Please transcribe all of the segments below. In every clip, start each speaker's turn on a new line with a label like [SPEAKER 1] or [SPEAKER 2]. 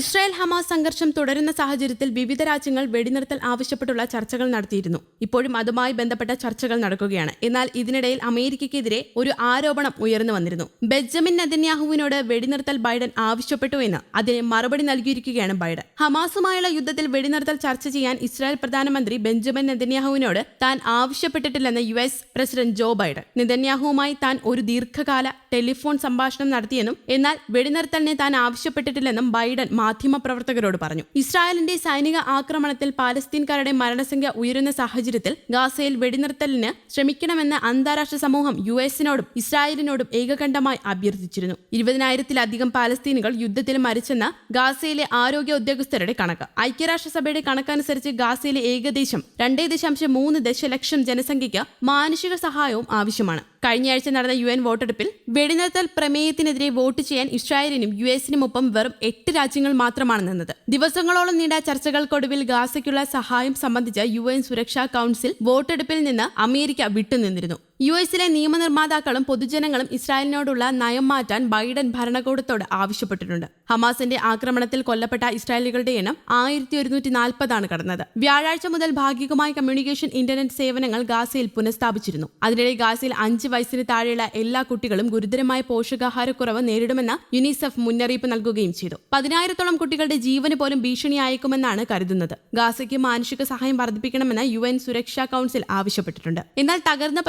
[SPEAKER 1] Israel Hamas സംഘർഷം തുടരുന്ന സാഹചര്യത്തിൽ വിവിധ രാജ്യങ്ങൾ വെടിനിർത്തൽ ആവശ്യപ്പെട്ടുള്ള ചർച്ചകൾ നടത്തിയിരുന്നു. ഇപ്പോഴും അതുമായി ബന്ധപ്പെട്ട ചർച്ചകൾ നടക്കുകയാണ്. എന്നാൽ ഇതിനിടയിൽ അമേരിക്കയ്ക്കെതിരെ ഒരു ആരോപണം ഉയർന്നു വന്നിരുന്നു. ബെഞ്ചമിൻ നെതന്യാഹുവിനോട് വെടിനിർത്തൽ ബൈഡൻ ആവശ്യപ്പെട്ടു എന്ന് അതിന് മറുപടി നൽകിയിരിക്കുകയാണ് ബൈഡൻ. ഹമാസുമായുള്ള യുദ്ധത്തിൽ വെടിനിർത്തൽ ചർച്ച ചെയ്യാൻ ഇസ്രായേൽ പ്രധാനമന്ത്രി ബെഞ്ചമിൻ നെതന്യാഹുവിനോട് താൻ ആവശ്യപ്പെട്ടിട്ടില്ലെന്ന് U S president Joe Biden. നെതന്യാഹുവുമായി താൻ ഒരു ദീർഘകാല ടെലിഫോൺ സംഭാഷണം നടത്തിയെന്നും എന്നാൽ വെടിനിർത്തലിനെ താൻ ആവശ്യപ്പെട്ടിട്ടില്ലെന്നും ബൈഡൻ മാധ്യമപ്രവർത്തകരോട് പറഞ്ഞു. ഇസ്രായേലിന്റെ സൈനിക ആക്രമണത്തിൽ പാലസ്തീൻകാരുടെ മരണസംഖ്യ ഉയരുന്ന സാഹചര്യത്തിൽ ഗാസയിൽ വെടിനിർത്തലിന് ശ്രമിക്കണമെന്ന് അന്താരാഷ്ട്ര സമൂഹം യു എസിനോടും ഇസ്രായേലിനോടും ഏകകണ്ഠമായി അഭ്യർത്ഥിച്ചിരുന്നു. ഇരുപതിനായിരത്തിലധികം പാലസ്തീനുകൾ യുദ്ധത്തിൽ മരിച്ചെന്ന ഗാസയിലെ ആരോഗ്യ ഉദ്യോഗസ്ഥരുടെ കണക്ക്. ഐക്യരാഷ്ട്രസഭയുടെ കണക്കനുസരിച്ച് ഗാസയിലെ ഏകദേശം രണ്ടേ ദശാംശം മൂന്ന് ദശലക്ഷം ജനസംഖ്യയ്ക്ക് മാനുഷിക സഹായവും ആവശ്യമാണ്. കഴിഞ്ഞയാഴ്ച നടന്ന യു എൻ വോട്ടെടുപ്പിൽ വെടിനിർത്തൽ പ്രമേയത്തിനെതിരെ വോട്ട് ചെയ്യാൻ ഇസ്രായേലിനും യു എസിനും ഒപ്പം വെറും എട്ട് രാജ്യങ്ങൾ മാത്രമാണ് നിന്നത്. ദിവസങ്ങളോളം നീണ്ട ചർച്ചകൾക്കൊടുവിൽ ഗാസയ്ക്കുള്ള സഹായം സംബന്ധിച്ച യു എൻ സുരക്ഷാ കൌൺസിൽ വോട്ടെടുപ്പിൽ നിന്ന് അമേരിക്ക വിട്ടുനിന്നിരുന്നു. യു എസിലെ നിയമനിർമ്മാതാക്കളും പൊതുജനങ്ങളും ഇസ്രായേലിനോടുള്ള നയം മാറ്റാൻ ബൈഡൻ ഭരണകൂടത്തോട് ആവശ്യപ്പെട്ടിട്ടുണ്ട്. ഹമാസിന്റെ ആക്രമണത്തിൽ കൊല്ലപ്പെട്ട ഇസ്രായേലികളുടെ എണ്ണം ആയിരത്തി ഒരുന്നൂറ്റി നാൽപ്പതാണ് കടന്നത്. വ്യാഴാഴ്ച മുതൽ ഭാഗികമായി കമ്മ്യൂണിക്കേഷൻ ഇന്റർനെറ്റ് സേവനങ്ങൾ ഗാസയിൽ പുനഃസ്ഥാപിച്ചിരുന്നു. അതിനിടെ ഗാസയിൽ അഞ്ച് വയസ്സിന് താഴെയുള്ള എല്ലാ കുട്ടികളും ഗുരുതരമായ പോഷകാഹാരക്കുറവ് നേരിടുമെന്ന് യുനിസെഫ് മുന്നറിയിപ്പ് നൽകുകയും ചെയ്തു. പതിനായിരത്തോളം കുട്ടികളുടെ ജീവന് പോലും ഭീഷണിയായേക്കുമെന്നാണ് കരുതുന്നത്. ഗാസയ്ക്ക് മാനുഷിക സഹായം വർദ്ധിപ്പിക്കണമെന്ന് യു സുരക്ഷാ കൌൺസിൽ ആവശ്യപ്പെട്ടിട്ടുണ്ട്. എന്നാൽ തകർന്ന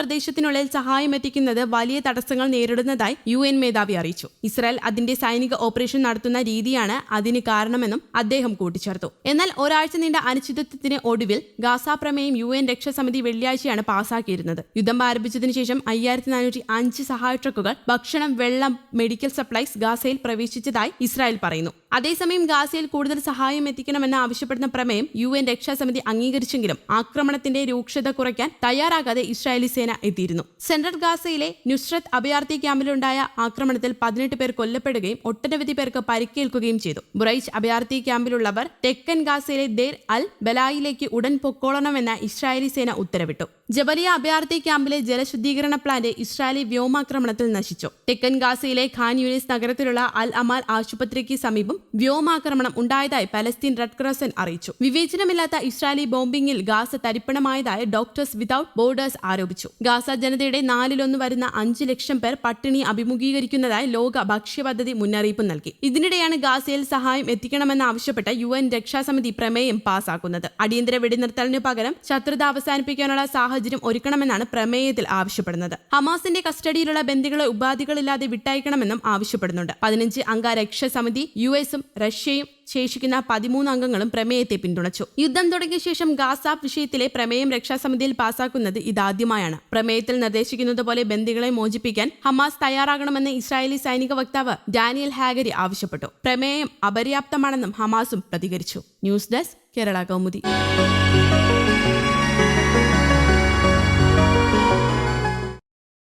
[SPEAKER 1] പ്രദേശത്തിനുള്ളിൽ സഹായം എത്തിക്കുന്നത് വലിയ തടസ്സങ്ങൾ നേരിടുന്നതായി യു എൻ മേധാവി അറിയിച്ചു. ഇസ്രായേൽ അതിന്റെ സൈനിക ഓപ്പറേഷൻ നടത്തുന്ന രീതിയാണ് അതിന് കാരണമെന്നും അദ്ദേഹം കൂട്ടിച്ചേർത്തു. എന്നാൽ ഒരാഴ്ച നീണ്ട അനിശ്ചിതത്വത്തിന് ഒടുവിൽ ഗാസ പ്രമേയം യു എൻ രക്ഷാസമിതി വെള്ളിയാഴ്ചയാണ് പാസാക്കിയിരുന്നത്. യുദ്ധം ആരംഭിച്ചതിനു ശേഷം അയ്യായിരത്തി നാനൂറ്റി അഞ്ച് സഹായ ട്രക്കുകൾ ഭക്ഷണം വെള്ളം മെഡിക്കൽ സപ്ലൈസ് ഗാസയിൽ പ്രവേശിച്ചതായി ഇസ്രായേൽ പറയുന്നു. അതേസമയം ഗാസയിൽ കൂടുതൽ സഹായം എത്തിക്കണമെന്ന് ആവശ്യപ്പെടുന്ന പ്രമേയം യു എൻ രക്ഷാസമിതി അംഗീകരിച്ചെങ്കിലും ആക്രമണത്തിന്റെ രൂക്ഷത കുറയ്ക്കാൻ തയ്യാറാകാതെ ഇസ്രായേലി സേന എത്തിയിരുന്നു. സെൻട്രൽ ഗാസയിലെ നുസ്രത് അഭയാർത്ഥി ക്യാമ്പിലുണ്ടായ ആക്രമണത്തിൽ പതിനെട്ട് പേർ കൊല്ലപ്പെടുകയും ഒട്ടനവധി പേർക്ക് പരിക്കേൽക്കുകയും ചെയ്തു. ബുറൈച്ച് അഭയാർത്ഥി ക്യാമ്പിലുള്ളവർ തെക്കൻ ഗാസയിലെ ദേർ അൽ ബലായിലേക്ക് ഉടൻ പൊക്കോളണമെന്ന് ഇസ്രായേലി സേന ഉത്തരവിട്ടു. ജബലിയ അഭയാർത്ഥി ക്യാമ്പിലെ ജലശുദ്ധീകരണ പ്ലാന്റ് ഇസ്രായേലി വ്യോമാക്രമണത്തിൽ നശിച്ചു. തെക്കൻ ഗാസയിലെ ഖാൻ യൂനിസ് നഗരത്തിലുള്ള അൽ അമാൽ ആശുപത്രിക്ക് സമീപം വ്യോമാക്രമണം ഉണ്ടായതായി പലസ്തീൻ റെഡ് ക്രോസൻ അറിയിച്ചു. വിവേചനമില്ലാത്ത ഇസ്രായേലി ബോംബിംഗിൽ ഗാസ തരിപ്പണമായതായി ഡോക്ടേഴ്സ് വിതൌട്ട് ബോർഡേഴ്സ് ആരോപിച്ചു. ഗാസ ജനതയുടെ നാലിലൊന്ന് വരുന്ന അഞ്ച് ലക്ഷം പേർ പട്ടിണി അഭിമുഖീകരിക്കുന്നതായി ലോക ഭക്ഷ്യ പദ്ധതി മുന്നറിയിപ്പ് നൽകി. ഇതിനിടെയാണ് ഗാസയിൽ സഹായം എത്തിക്കണമെന്ന് ആവശ്യപ്പെട്ട് യു എൻ രക്ഷാസമിതി പ്രമേയം പാസാക്കുന്നത്. അടിയന്തര വെടിനിർത്തലിനു പകരം ശത്രുത അവസാനിപ്പിക്കാനുള്ള സാഹചര്യം ഒരുക്കണമെന്നാണ് പ്രമേയത്തിൽ ആവശ്യപ്പെടുന്നത്. ഹമാസിന്റെ കസ്റ്റഡിയിലുള്ള ബന്ധികളെ ഉപാധികളില്ലാതെ വിട്ടയക്കണമെന്നും ആവശ്യപ്പെടുന്നുണ്ട്. പതിനഞ്ച് അംഗ രക്ഷാസമിതി യു എസും റഷ്യയും ശേഷിക്കുന്ന പതിമൂന്ന് അംഗങ്ങളും പ്രമേയത്തെ പിന്തുണച്ചു. യുദ്ധം തുടങ്ങിയ ശേഷം ഗാസ വിഷയത്തിലെ പ്രമേയം രക്ഷാസമിതിയിൽ പാസാക്കുന്നത് ഇതാദ്യമായാണ്. പ്രമേയത്തിൽ നിർദ്ദേശിക്കുന്നത് പോലെ ബന്ദികളെ മോചിപ്പിക്കാൻ ഹമാസ് തയ്യാറാകണമെന്ന് ഇസ്രായേലി സൈനിക വക്താവ് ഡാനിയൽ ഹാഗരി ആവശ്യപ്പെട്ടു. പ്രമേയം അപര്യാപ്തമാണെന്നും ഹമാസും പ്രതികരിച്ചു. News desk Kerala Kaumudi.